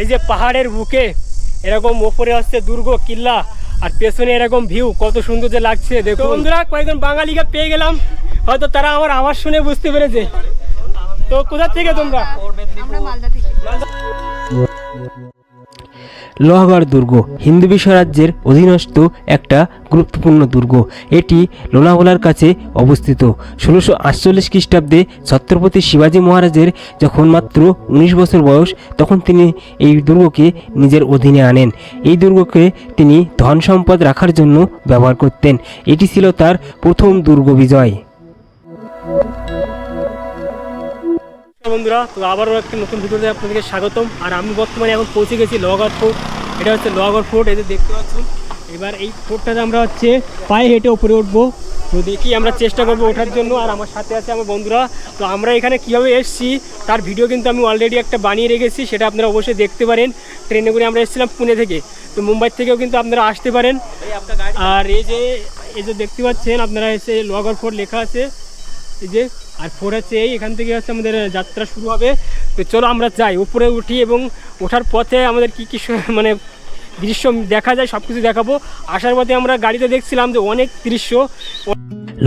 এই যে পাহাড়ের বুকে এরকম ওপরে আসছে দুর্গ কিল্লা আর পেছনে এরকম ভিউ কত সুন্দর যে লাগছে দেখো বন্ধুরা কয়েকজন বাঙালিকে পেয়ে গেলাম। হয়তো তারা আমার আওয়াজ শুনে বুঝতে পেরেছে। তো কোথা থেকে তোমরা? আমরা মালদা থেকে। লোহাগড় দুর্গ, হিন্দু বিশ্ব রাজ্যের অধীনস্থ একটা গুরুত্বপূর্ণ দুর্গ। এটি লোনাভোলার কাছে অবস্থিত। ষোলোশো আটচল্লিশ খ্রিস্টাব্দে ছত্রপতি শিবাজী মহারাজের যখন মাত্র উনিশ বছর বয়স, তখন তিনি এই দুর্গকে নিজের অধীনে আনেন। এই দুর্গকে তিনি ধন সম্পদ রাখার জন্য ব্যবহার করতেন। এটি ছিল তার প্রথম দুর্গ বিজয়। বন্ধুরা, তো আবারও একটা নতুন ভিডিওতে আপনাদেরকে স্বাগতম। আর আমি বর্তমানে এখন পৌঁছে গেছি লোহাগড় ফোর্ট এটা হচ্ছে লোহাগড় ফোর্ট যে দেখতে পাচ্ছেন। এবার এই ফোর্টটাতে আমরা হচ্ছে পায়ে হেঁটে উপরে উঠবো। তো দেখি আমরা চেষ্টা করব ওঠার জন্য। আর আমার সাথে আছে আমার বন্ধুরা। তো আমরা এখানে কীভাবে এসেছি, তার ভিডিও কিন্তু আমি অলরেডি একটা বানিয়ে রেখেছি, সেটা আপনারা অবশ্যই দেখতে পারেন। ট্রেনে করে আমরা এসেছিলাম পুনে থেকে। তো মুম্বাই থেকেও কিন্তু আপনারা আসতে পারেন। আর এই যে এই যে দেখতে পাচ্ছেন, আপনারা এসে লোহাগড় ফোর্ট লেখা আছে। এই যে আর ফোর হচ্ছে এই, এখান থেকে হচ্ছে আমাদের যাত্রা শুরু হবে। তো চলো আমরা যাই, উপরে উঠি এবং ওঠার পথে আমাদের কী কী মানে দৃশ্য দেখা যায় সব কিছু দেখাবো। আসার পথে আমরা গাড়িতে দেখছিলাম যে অনেক দৃশ্য।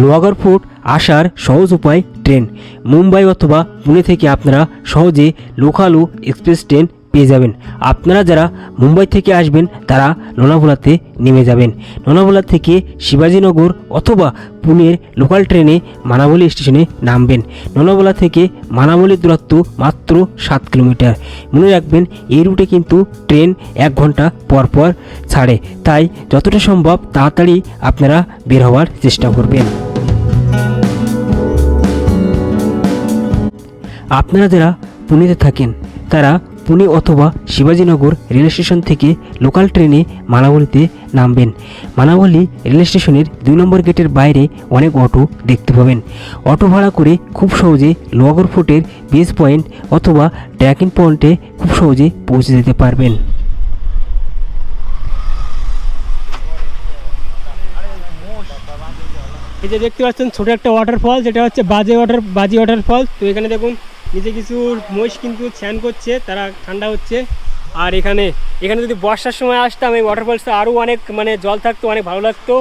লোয়াগর ফোর্ট আসার সহজ উপায় ট্রেন। মুম্বাই অথবা পুনে থেকে আপনারা সহজে লোকালু এক্সপ্রেস ট্রেন পেয়ে যাবেন। আপনারা যারা মুম্বাই থেকে আসবেন, তারা লোনাভোলাতে নেমে যাবেন। লোনাভোলা থেকে শিবাজীনগর অথবা পুনের লোকাল ট্রেনে মানাবলী স্টেশনে নামবেন। লোনাভোলা থেকে মানাবলীর দূরত্ব মাত্র সাত কিলোমিটার। মনে রাখবেন, এই রুটে কিন্তু ট্রেন এক ঘণ্টা পর পর ছাড়ে। তাই যতটা সম্ভব তাড়াতাড়ি আপনারা বের হওয়ার চেষ্টা করবেন। আপনারা যারা পুনেতে থাকেন, তারা পুনে অথবা শিবাজীনগর রেল স্টেশন থেকে লোকাল ট্রেনে মানাবলিতে নামবেন। মানাবলি রেল স্টেশনের দুই নম্বর গেটের বাইরে অনেক অটো দেখতে পাবেন। অটো ভাড়া করে খুব সহজে লোয়াগড় ফোর্টের বেস পয়েন্ট অথবা ট্র্যাকিং পয়েন্টে খুব সহজে পৌঁছে যেতে পারবেন। এই যে দেখতে পাচ্ছেন, ছোট একটা ওয়াটারফল যেটা হচ্ছে বাজে ওয়াটার বাজি ওয়াটারফল তো এখানে দেখুন নিচে কিছু মহিষ কিন্তু স্নান করছে, তারা ঠান্ডা হচ্ছে। আর এখানে এখানে যদি বর্ষার সময় আসতাম, এই ওয়াটারফলসটা আরও অনেক মানে জল থাকতো, অনেক ভালো লাগতো।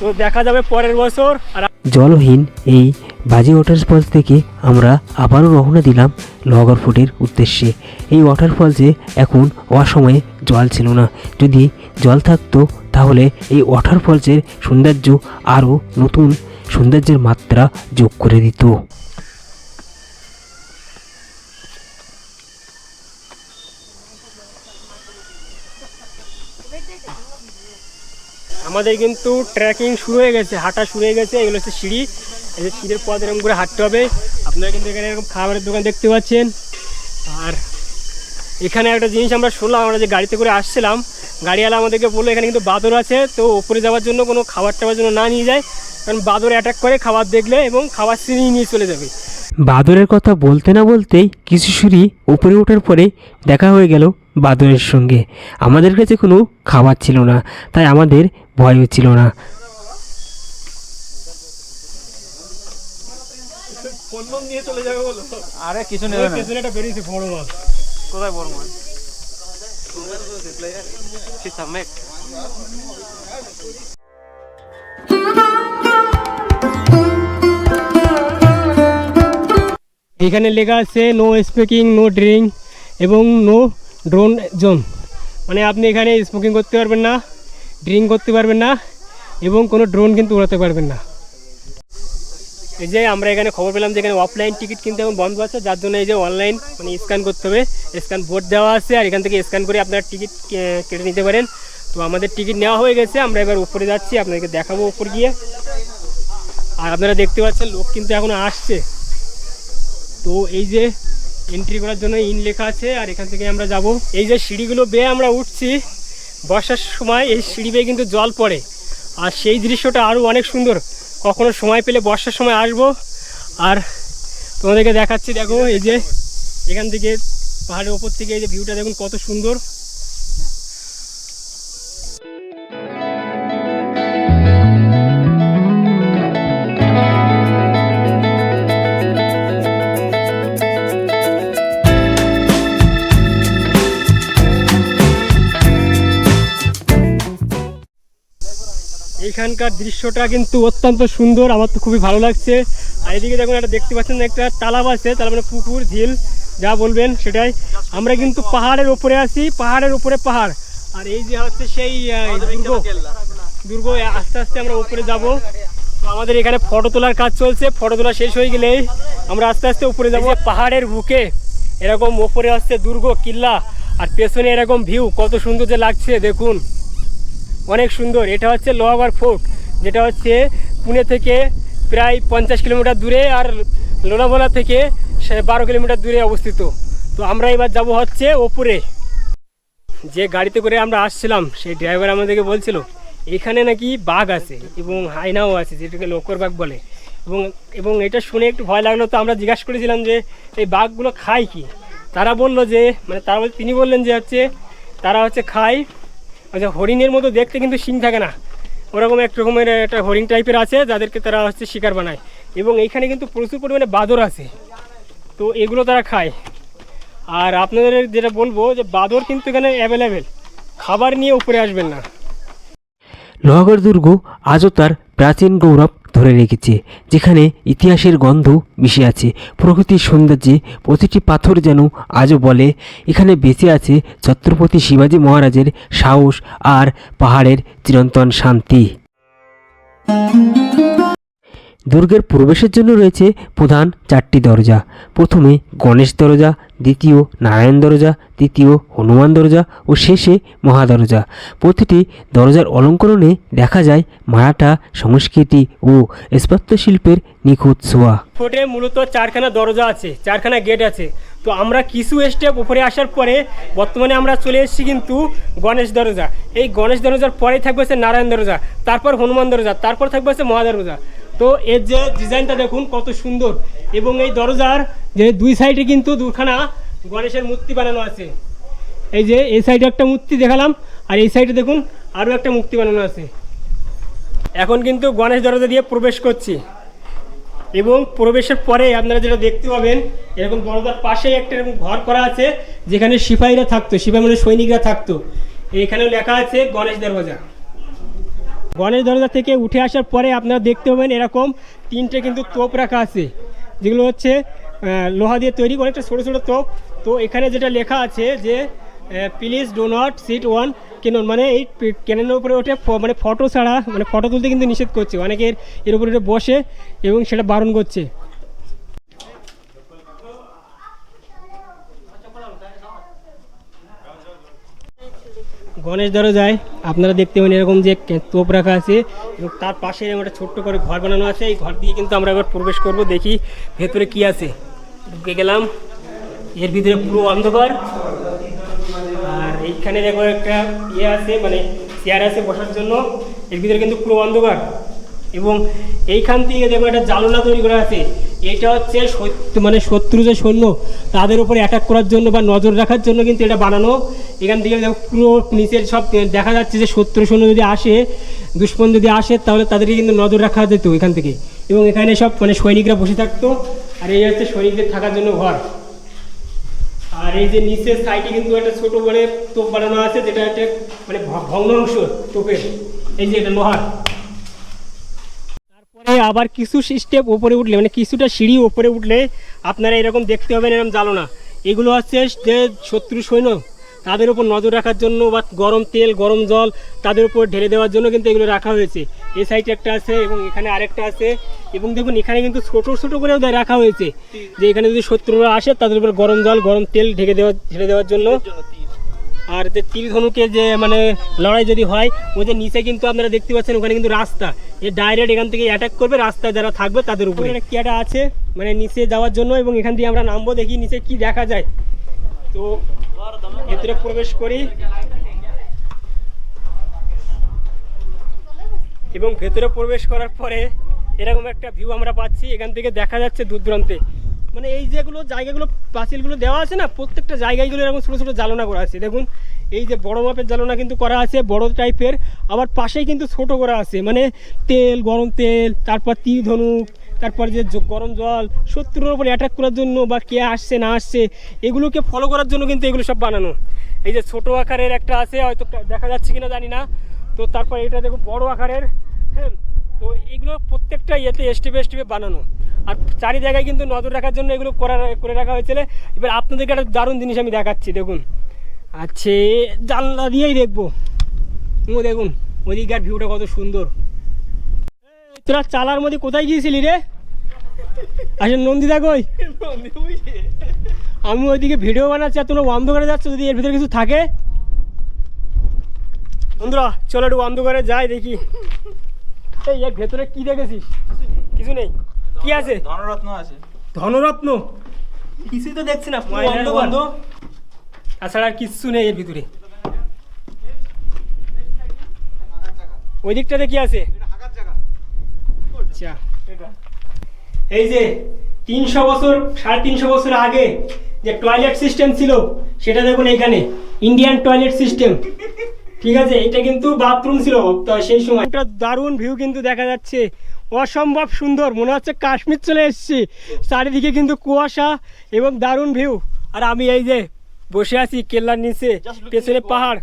তো দেখা যাবে পরের বছর। আর জলহীন এই বাজি ওয়াটারফলস থেকে আমরা আবারও রওনা দিলাম লোহাগড় ফোর্টের উদ্দেশ্যে। এই ওয়াটারফলসে এখন অসময়ে জল ছিল না। যদি জল থাকতো, তাহলে এই ওয়াটারফলসের সৌন্দর্য আরও নতুন সৌন্দর্যের মাত্রা যোগ করে দিত। আমাদের কিন্তু ট্রেকিং শুরু হয়ে গেছে, হাঁটা শুরু হয়ে গেছে, এগুলো হচ্ছে সিঁড়ি। এই যে সিঁড়ির পথ এরকম করে হাঁটতে হবে। আপনারা কিন্তু এখানে এরকম খাবারের দোকান দেখতে পাচ্ছেন। আর এখানে একটা জিনিস আমরা শুনলাম, আমরা যে গাড়িতে করে আসছিলাম, গাড়িওয়ালা আমাদেরকে বলল, এখানে কিন্তু বাদর আছে, তো ওপরে যাওয়ার জন্য কোনো খাবার টাবার জন্য না নিয়ে যায়। কারণ বাদর অ্যাটাক করে, খাবার দেখলে এবং খাবার ছিনিয়ে নিয়ে চলে যাবে। বাদরের কথা বলতে না বলতেই কিছু সিঁড়ি উপরে ওঠার পরে দেখা হয়ে গেল বাদরের সঙ্গে। আমাদের কাছে কোনো খাবার ছিল না, তাই আমাদের ভয়ও ছিল না। নিয়ে চলে যাবে বলো। আরে কিছু নেবে না। পেছনে বেরিয়েছে বড় মাছ কোথায় বড় মাছ এখানে লেখা আছে নো স্মোকিং নো ড্রিঙ্ক এবং নো ড্রোন জোন মানে আপনি এখানে স্মোকিং করতে পারবেন না। ড্রিঙ্ক করতে পারবেন না এবং কোনো ড্রোন কিন্তু উড়াতে পারবেন না। এই যে আমরা এখানে খবর পেলাম যে এখানে অফলাইন টিকিট কিন্তু এখন বন্ধ আছে, যার জন্য এই যে অনলাইন মানে স্ক্যান করতে হবে। স্ক্যান বোর্ড দেওয়া আছে আর এখান থেকে স্ক্যান করে আপনারা টিকিট কেটে নিতে পারেন। তো আমাদের টিকিট নেওয়া হয়ে গেছে, আমরা এবার উপরে যাচ্ছি, আপনাদেরকে দেখাবো উপর গিয়ে। আর আপনারা দেখতে পাচ্ছেন, লোক কিন্তু এখন আসছে। তো এই যে এন্ট্রি করার জন্য ইন লেখা আছে, আর এখান থেকে আমরা যাব। এই যে সিঁড়িগুলো বেয়ে আমরা উঠছি বর্ষার সময় এই সিঁড়ি বেয়ে কিন্তু জল পড়ে। আর সেই দৃশ্যটা আরও অনেক সুন্দর। কখনো সময় পেলে বর্ষার সময় আসব। আর তোমাদেরকে দেখাচ্ছি, দেখো, এই যে এখান থেকে পাহাড়ের ওপর থেকে এই যে ভিউটা দেখুন কত সুন্দর। এখানকার দৃশ্যটা কিন্তু অত্যন্ত সুন্দর আমার তো খুবই ভালো লাগছে। আর এদিকে দেখুন একটা দেখতে পাচ্ছেন একটা তালাব আছে তার মানে পুকুর ঝিল যা বলবেন সেটাই। আমরা কিন্তু পাহাড়ের ওপরে আছি পাহাড়ের উপরে পাহাড়। আর এই যে হচ্ছে সেই দুর্গ দুর্গ আস্তে আস্তে আমরা উপরে যাব। তো আমাদের এখানে ফটো তোলার কাজ চলছে ফটো তোলা শেষ হয়ে গেলেই আমরা আস্তে আস্তে উপরে যাব। পাহাড়ের বুকে এরকম ওপরে আসছে দুর্গ কিল্লা। আর পেছনে এরকম ভিউ কত সুন্দর যে লাগছে দেখুন। অনেক সুন্দর। এটা হচ্ছে লোহাগড় ফোর্ট, যেটা হচ্ছে পুনে থেকে প্রায় পঞ্চাশ কিলোমিটার দূরে আর লোনাভোলা থেকে বারো কিলোমিটার দূরে অবস্থিত। তো আমরা এবার যাব হচ্ছে ওপরে। যে গাড়িতে করে আমরা আসছিলাম, সেই ড্রাইভার আমাদেরকে বলছিল, এখানে নাকি বাঘ আছে এবং হাইনাও আছে, যেটাকে লোকর বাঘ বলে। এবং এবং এটা শুনে একটু ভয় লাগল, তো আমরা জিজ্ঞাসা করেছিলাম যে, এই বাঘগুলো খায় কি? তারা বলল যে মানে তারা তিনি বললেন যে হচ্ছে, তারা হচ্ছে খায় আচ্ছা হরিণের মতো দেখতে কিন্তু শিং থাকে না। ওরকম এক রকমের একটা হরিণ টাইপের আছে, যাদেরকে তারা হচ্ছে শিকার বানায়। এবং এইখানে কিন্তু প্রচুর পরিমাণে বাঁদর আছে। তো এগুলো তারা খায়। আর আপনাদের যেটা বলব যে বাঁদর কিন্তু এখানে অ্যাভেলেবেল খাবার নিয়ে উপরে আসবেন না। লোহাগড় দুর্গ আজও তার প্রাচীন গৌরব। ধরে রেখেছে, যেখানে ইতিহাসের গন্ধ মিশে আছে। প্রকৃতির সৌন্দর্যে প্রতিটি পাথর যেন আজও বলে, এখানে বেঁচে আছে ছত্রপতি শিবাজি মহারাজের সাহস আর পাহাড়ের চিরন্তন শান্তি। দুর্গের প্রবেশের জন্য রয়েছে প্রধান চারটি দরজা। প্রথমে গণেশ দরজা, দ্বিতীয় নারায়ণ দরজা, তৃতীয় হনুমান দরজা ও শেষে মহাদরজা প্রতিটি দরজার অলঙ্করণে দেখা যায় মারাঠা সংস্কৃতি ও স্থাপত্য শিল্পের নিখুঁত ছোঁয়া। ফোর্টে মূলত চারখানা দরজা আছে, চারখানা গেট আছে। তো আমরা কিছু স্টেপ উপরে আসার পরে বর্তমানে আমরা চলে এসেছি কিন্তু গণেশ দরজা। এই গণেশ দরজার পরে থাকবে হচ্ছে নারায়ণ দরজা, তারপর হনুমান দরজা, তারপর থাকবে হচ্ছে মহা দরজা। তো এর যে ডিজাইনটা দেখুন, কত সুন্দর। এবং এই দরজার যে দুই সাইডে কিন্তু দুখানা গণেশের মূর্তি বানানো আছে। এই যে, এই সাইডে একটা মূর্তি দেখালাম, আর এই সাইডে দেখুন, আরও একটা মূর্তি বানানো আছে। এখন কিন্তু গণেশ দরজা দিয়ে প্রবেশ করছি। এবং প্রবেশের পরে আপনারা যেটা দেখতে পাবেন, এরকম দরজার পাশেই একটা এরকম ঘর করা আছে, যেখানে সিপাহীরা থাকতো, সিপাহী মানে সৈনিকরা থাকতো। এখানেও লেখা আছে গণেশ দরজা। গণেশ দরজা থেকে উঠে আসার পরে আপনারা দেখতে পাবেন এরকম তিনটে কিন্তু তোপ রাখা আছে, যেগুলো হচ্ছে লোহা দিয়ে তৈরি, অনেকটা ছোটো ছোটো তোপ। তো এখানে যেটা লেখা আছে যে please do not sit on cannon মানে এই ক্যানেলের উপরে ওঠে মানে ফটো ছাড়া মানে ফটো তুলতে কিন্তু নিষেধ করছে। অনেকের এর উপরে বসে এবং সেটা বারণ করছে। গণেশ যায়, আপনারা দেখতে পাবেন এরকম যে তোপ রাখা আছে এবং তার পাশে এরকম একটা ছোট্ট করে ঘর বানানো আছে। এই ঘর দিয়ে কিন্তু আমরা এবার প্রবেশ করব, দেখি ভেতরে কি আছে। ঢুকে গেলাম, এর ভিতরে পুরো অন্ধকার। আর এইখানে দেখো একটা ইয়ে আছে মানে চেয়ার আছে বসার জন্য, এর ভিতরে কিন্তু পুরো অন্ধকার। এবং এইখান থেকে দেখো একটা জালনা তৈরি করা আছে। এটা হচ্ছে মানে শত্রু যে সৈন্য, তাদের উপরে অ্যাটাক করার জন্য বা নজর রাখার জন্য কিন্তু এটা বানানো। এখান থেকে পুরো নিচের সব দেখা যাচ্ছে যে শত্রু সৈন্য যদি আসে, দুশ্মন যদি আসে, তাহলে তাদেরকে কিন্তু নজর রাখা যেত এখান থেকে। এবং এখানে সব মানে সৈনিকরা বসে থাকতো। আর এই হচ্ছে সৈনিকদের থাকার জন্য ঘর। আর এই যে নিচের সাইডে কিন্তু একটা ছোট বলে তোপ বানানো আছে, যেটা একটা মানে ভগ্ন অংশ তোপের। এই যে এটা লোহার। আবার কিছু স্টেপ উপরে উঠলে মানে কিছুটা সিঁড়ি উপরে উঠলে আপনারা এরকম দেখতে পাবেন, এরকম জ্বালো না এগুলো হচ্ছে যে শত্রু সৈন্য, তাদের উপর নজর রাখার জন্য বা গরম তেল, গরম জল তাদের উপর ঢেলে দেওয়ার জন্য কিন্তু এগুলো রাখা হয়েছে। এই সাইডে একটা আছে এবং এখানে আরেকটা আছে এবং দেখুন, এখানে কিন্তু ছোট ছোট করেও রাখা হয়েছে। যে এখানে যদি শত্রুরা আসে, তাদের উপর গরম জল, গরম তেল ঢেকে দেওয়া ঢেলে দেওয়ার জন্য আর যে তীর ধনুকে যে মানে লড়াই যদি হয় ওদের নিচে কিন্তু আপনারা দেখতে পাচ্ছেন ওখানে কিন্তু রাস্তা। এ ডাইরেক্ট এখান থেকে অ্যাটাক করবে রাস্তায় যারা থাকবে তাদের উপরে। একটা কিয়াটা আছে। মানে নিচে যাওয়ার জন্য এবং এখান দিয়ে আমরা নামবো দেখি নিচে কি দেখা যায়। তো ভেতরে প্রবেশ করি। এবং ভেতরে প্রবেশ করার পরে এরকম একটা ভিউ আমরা পাচ্ছি। এখান থেকে দেখা যাচ্ছে দূর দূরান্তে। মানে এই যেগুলো জায়গাগুলো পাঁচিলগুলো দেওয়া আছে না, প্রত্যেকটা জায়গাগুলো এরকম ছোটো ছোটো জ্বালনা করা আছে। দেখুন, এই যে বড় মাপের জ্বালনা কিন্তু করা আছে, বড় টাইপের আবার পাশেই কিন্তু ছোট করা আছে। মানে তেল, গরম তেল, তারপর তীর ধনুক তারপর যে গরম জল, শত্রুর উপর অ্যাটাক করার জন্য বা কে আসছে, না আসছে, এগুলোকে ফলো করার জন্য কিন্তু এগুলো সব বানানো। এই যে ছোট আকারের একটা আছে, হয়তো দেখা যাচ্ছে কিনা জানি না। তো তারপর এটা দেখো বড় আকারের হ্যাঁ তো এগুলো প্রত্যেকটা ইয়েতে স্টেপে স্টেপে বানানো। আর চারি জায়গায় কিন্তু নজর রাখার জন্য এগুলো করা করে রাখা হয়েছিল। এবার আপনাদেরকে একটা দারুণ জিনিস আমি দেখাচ্ছি দেখুন। আচ্ছা জানলা দিয়েই দেখব। ও দেখুন ওদিককার ভিউটা কত সুন্দর। তোরা চালার মধ্যে কোথায় গিয়েছিলি রে? আচ্ছা নন্দিদা কই? আমি ওইদিকে ভিডিও বানাচ্ছি আর তোমরা বন্ধ করে যাচ্ছ যদি এর ভিতরে কিছু থাকে। বন্ধুরা চলো একটু বন্ধ করে যাই দেখি। এই এর ভেতরে কি দেখেছিস? কিছু নেই। কি আছে? ধনরত্ন আছে। ধনরত্ন? কিছুই তো দেখছি না বন্ধ তাছাড়া আর কিচ্ছু নেই এর ভিতরে। ওই দিকটাতে কি আছে? আচ্ছা। এই যে তিনশো বছর সাড়ে তিনশো বছর আগে যে টয়লেট সিস্টেম ছিল সেটা দেখুন এখানে ইন্ডিয়ান টয়লেট সিস্টেম ঠিক আছে এটা কিন্তু বাথরুম ছিল তো সেই সময়। একটা দারুণ ভিউ কিন্তু দেখা যাচ্ছে। অসম্ভব সুন্দর মনে হচ্ছে কাশ্মীর চলে এসেছি। চারিদিকে কিন্তু কুয়াশা এবং দারুণ ভিউ আর আমি এই যে বসে আছি কেল্লার নিচে পেছনে পাহাড়।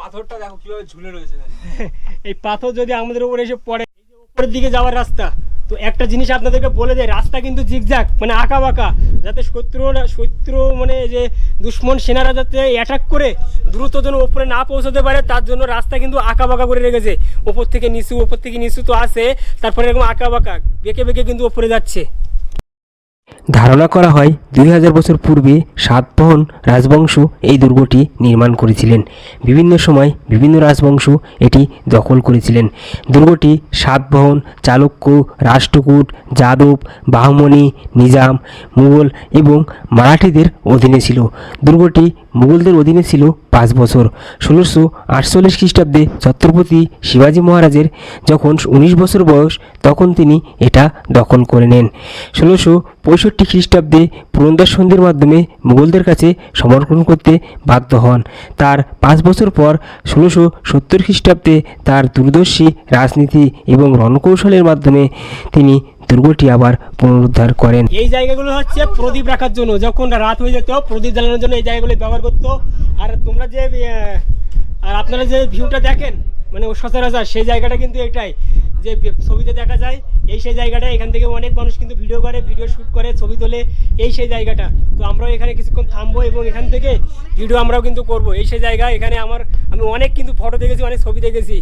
পাথরটা দেখো কীভাবে ঝুলে রয়েছে এই পাথর যদি আমাদের উপরে এসে পড়ে উপরের দিকে যাওয়ার রাস্তা তো একটা জিনিস আপনাদেরকে বলে যে রাস্তা কিন্তু জিগজাগ মানে আঁকা বাঁকা যাতে শত্রুরা, শত্রু মানে যে দুশ্মন সেনারা যাতে অ্যাটাক করে, দ্রুত যেন ওপরে না পৌঁছাতে পারে, তার জন্য রাস্তা কিন্তু আঁকা বাঁকা করে রেখেছে। ওপর থেকে নিচু, ওপর থেকে নিচু তো আসে তারপরে এরকম আঁকা বাঁকা বেঁকে বেঁকে কিন্তু ওপরে যাচ্ছে। ধারণা করা হয় দুই হাজার বছর পূর্বে সাতবাহন রাজবংশ এই দুর্গটি নির্মাণ করেছিলেন। বিভিন্ন সময় বিভিন্ন রাজবংশ এটি দখল করেছিলেন। দুর্গটি সাতবাহন চালুক্য, রাষ্ট্রকূট যাদব বাহমনি নিজাম, মুঘল এবং মারাঠিদের অধীনে ছিল। দুর্গটি মুঘলদের অধীনে ছিল পাঁচ বছর। ষোলোশো আটচল্লিশ খ্রিস্টাব্দে ছত্রপতি শিবাজী মহারাজের যখন উনিশ বছর বয়স, তখন তিনি এটা দখল করে নেন। ষোলোশো পঁয়ষট্টি খ্রিস্টাব্দে পুরন্দর সন্ধির মাধ্যমে মুঘলদের কাছে সমর্পণ করতে বাধ্য হন। তার পাঁচ বছর পর ষোলোশো সত্তর খ্রিস্টাব্দে তার দূরদর্শী রাজনীতি এবং রণকৌশলের মাধ্যমে তিনি দুর্গটি আবার পুনরুদ্ধার করেন। এই জায়গাগুলো হচ্ছে প্রদীপ রাখার জন্য। যখন রাত হয়ে যেত, প্রদীপ জ্বালানোর জন্য এই জায়গাগুলো ব্যবহার করতো। আর তোমরা যে আর আপনারা যে ভিউটা দেখেন মানে সচরাচর সেই জায়গাটা কিন্তু এটাই। যে ছবিতে দেখা যায়, এই সেই জায়গাটা এখান থেকে অনেক মানুষ কিন্তু ভিডিও করে, ভিডিও শ্যুট করে, ছবি তোলে, এই সেই জায়গাটা। তো আমরাও এখানে কিছুক্ষণ থামবো এবং এখান থেকে ভিডিও আমরাও কিন্তু করব। এই সেই জায়গা, এখানে আমার আমি অনেক কিন্তু ফটো দেখেছি, অনেক ছবি দেখেছি।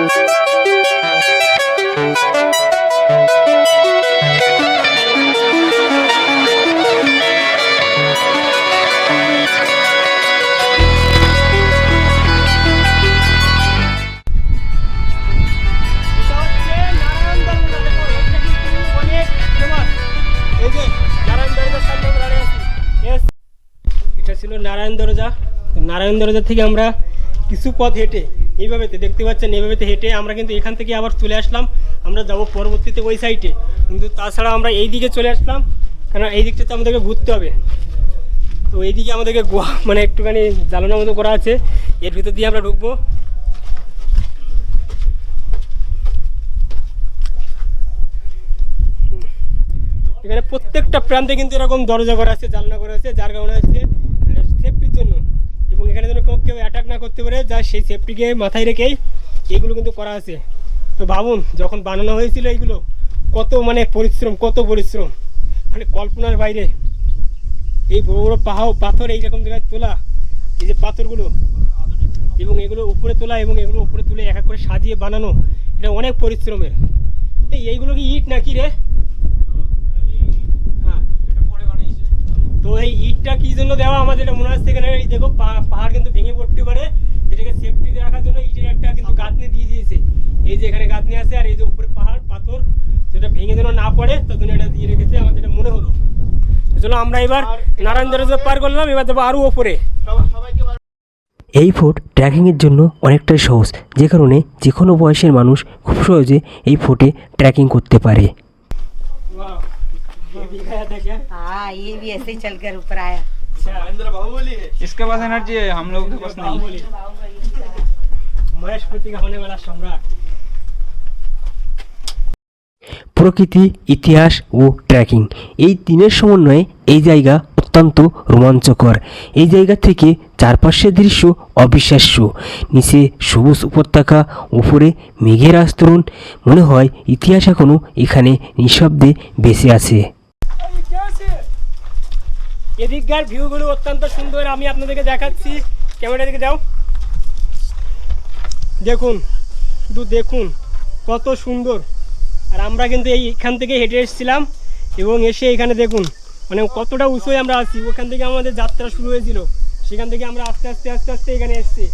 এটা নারায়ণ দরজা থেকে আমরা কিছু পথ হেঁটে, এইভাবেতে, দেখতে পাচ্ছেন, এইভাবেতে হেঁটে আমরা কিন্তু এখান থেকে আবার চলে আসলাম। আমরা যাব পরবর্তীতে ওই সাইডে কিন্তু তাছাড়া আমরা এই দিকে চলে আসলাম কারণ এই দিকটাতে আমাদেরকে ঘুরতে হবে। তো এইদিকে আমাদেরকে গোয়া মানে একটুখানি জ্বালানোর মতো করা আছে। এর ভিতর দিয়ে আমরা ঢুকবো। এখানে প্রত্যেকটা প্রান্তে কিন্তু এরকম দরজা করা আছে, জানলা করা আছে, যার কারণে হচ্ছে সেফটির জন্য এবং এখানে যেন কেউ অ্যাটাক না করতে পারে যা সেই সেফটিকে মাথায় রেখেই এইগুলো কিন্তু করা আছে। তো ভাবুন, যখন বানানো হয়েছিল এইগুলো, কত মানে পরিশ্রম, কত পরিশ্রম। মানে কল্পনার বাইরে। এই বড় বড় পাহাড়, পাথর এইরকম জায়গায় তোলা, এই যে পাথরগুলো, এবং এগুলো উপরে তোলা এবং এগুলো উপরে তুলে এক এক করে সাজিয়ে বানানো, এটা অনেক পরিশ্রমের। এই এইগুলো কি ইট নাকি রে হ্যাঁ এটা পরে বানিয়েছে তো এই ইটটা কি জন্য দেওয়া আমাদের এটা মনে হচ্ছে এখানে এই দেখো পা- পাহাড় কিন্তু ভেঙে পড়তে পারে এটাকে সেফটি রাখার জন্য ইটের একটা কিন্তু গাঁথনি দিয়ে দিয়েছে। এই যে এখানে গাঁথনি আছে আর এই যে উপরে পাহাড় পাথর যেটা ভেঙে যেন না পড়ে তখন এটা দিয়ে রেখেছে আমার যেটা মনে হলো। চলো আমরা এবার নারায়ণ দরজা পার করলাম এবার যাব আরও ওপরে। এই ফোর্ট ট্রেকিংয়ের জন্য অনেকটাই সহজ যে কারণে যে কোনো বয়সের মানুষ খুব সহজে এই ফোর্টে ট্রেকিং করতে পারে। ये भी गया था क्या हाँ ये भी ऐसे ही चल कर ऊपर आया अच्छा इसके पास एनर्जी है हम लोग के पास नहीं बाहुबली। महेशपति का होने वाला सम्राट প্রকৃতি ইতিহাস ও ট্রেকিং এই তিনের সমন্বয়ে এই জায়গা অত্যন্ত রোমাঞ্চকর এই জায়গা থেকে চারপাশের দৃশ্য অবিশ্বাস্য নিচে সবুজ উপত্যকা উপরে মেঘের আস্তরণ মনে হয় ইতিহাস এখনও এখানে নিঃশব্দে বেঁচে আছে এদিককার ভিউগুলো অত্যন্ত সুন্দর আমি আপনাদেরকে দেখাচ্ছি ক্যামেরা দিকে যাও দেখুন শুধু দেখুন কত সুন্দর আর আমরা কিন্তু এইখান থেকে হেঁটে এসেছিলাম এবং এসে এখানে দেখুন মানে কতটা উঁচুয় আমরা আছি ওখান থেকে আমাদের যাত্রা শুরু হয়েছিল সেখান থেকে আমরা আস্তে আস্তে আস্তে আস্তে এখানে এসেছি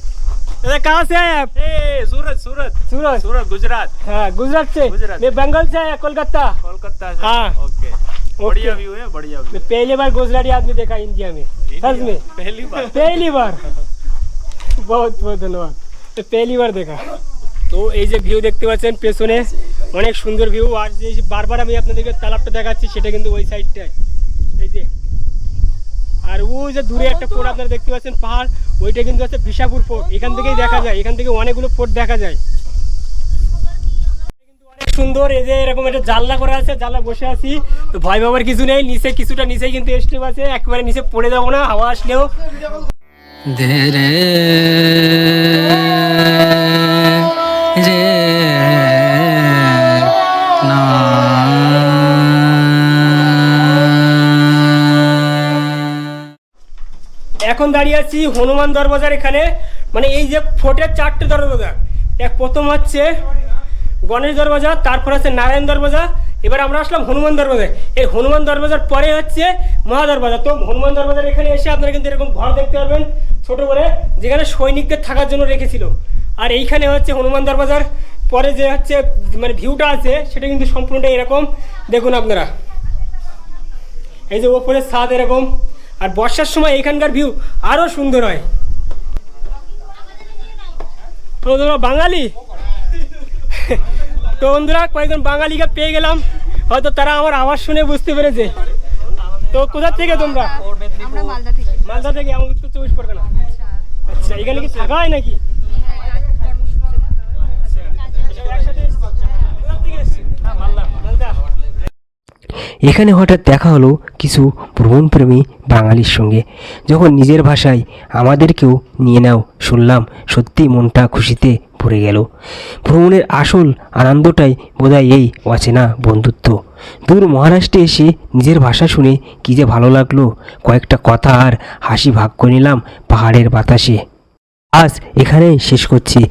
दादा कहाँ से आए आप ए सूरत सूरत सूरत सूरत गुजरात हाँ गुजरात से गुजरात। मैं बंगाल से आया कोलकाता कोलकाता से हाँ। ओके बढ़िया व्यू है बढ़िया व्यू मैं पहली बार गुजराती आदमी देखा इंडिया में सच में पहली बार पहली बार বহুত বহুত ধন্যবাদ তো পেহলি বার দেখা তো এই যে ভিউ দেখতে পাচ্ছেন পেছনে অনেক সুন্দর ভিউ আর যে বারবার আমি আপনাদেরকে তালাবটা দেখাচ্ছি সেটা কিন্তু ওই সাইডটায় এই যে আর ওই যে দূরে একটা ফোর্ট আপনারা দেখতে পাচ্ছেন পাহাড় ওইটা কিন্তু হচ্ছে বিশাপুর ফোর্ট এখান থেকেই দেখা যায় এখান থেকে অনেকগুলো ফোর্ট দেখা যায় কিন্তু অনেক সুন্দর এই যে এরকম একটা জানলা করা আছে জানলা বসে আছি। তো ভয় পাবার কিছু নেই নিচে কিছুটা নিচেই কিন্তু স্টেপ আছে একেবারে নিচে পড়ে যাব না হাওয়া আসলেও। ধীরে রে এখন দাঁড়িয়ে আছি হনুমান দরবাজার এখানে। মানে এই যে ফোর্টের চারটে দরজা এক প্রথম হচ্ছে গণেশ দরবাজা তারপর আছে নারায়ণ দরবাজা এবার আমরা আসলাম হনুমান দরবাজায় এই হনুমান দরবাজার পরে হচ্ছে মহা দরবাজা তো হনুমান দরবাজার এখানে এসে আপনারা কিন্তু এরকম ঘর দেখতে পারবেন ছোট করে যেখানে সৈনিকদের থাকার জন্য রেখেছিল। আর এইখানে হচ্ছে হনুমান দরবাজার, পরে যে হচ্ছে মানে ভিউটা আছে, সেটা কিন্তু সম্পূর্ণটা এরকম। দেখুন আপনারা। এই যে ওপরের ছাদ এরকম। আর বর্ষার সময় এখানকার ভিউ আরও সুন্দর হয়। বাঙালি? তো বন্ধুরা কয়েকজন বাঙালিকে পেয়ে গেলাম। হয়তো তারা আমার আওয়াজ শুনে বুঝতে পেরেছে। তো কোথা থেকে তোমরা? আমরা মালদা থেকে। মালদা থেকে আমার উত্তর চব্বিশ পরগনা। আচ্ছা। এখানে কি থাকা হয় নাকি একসাথে এসছো? কোথা থেকে এসছো? মালদা। মালদা। এখানে হঠাৎ দেখা হলো কিছু ভ্রমণপ্রেমী বাঙালির সঙ্গে। যখন নিজের ভাষায় আমাদেরকেও নিয়ে নাও, শুনলাম সত্যি মনটা খুশিতে ভরে গেল। ভ্রমণের আসল আনন্দটাই বোধহয় এই অচেনা বন্ধুত্ব। দূর মহারাষ্ট্রে এসে নিজের ভাষা শুনে কী যে ভালো লাগল, কয়েকটা কথা আর হাসি ভাগ করে নিলাম পাহাড়ের বাতাসে। আজ এখানেই শেষ করছি।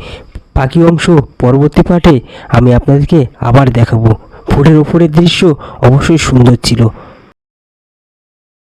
বাকি অংশ পরবর্তী পাঠে আমি আপনাদেরকে আবার দেখাবো। ফুটের ওপরের দৃশ্য অবশ্যই সুন্দর ছিল।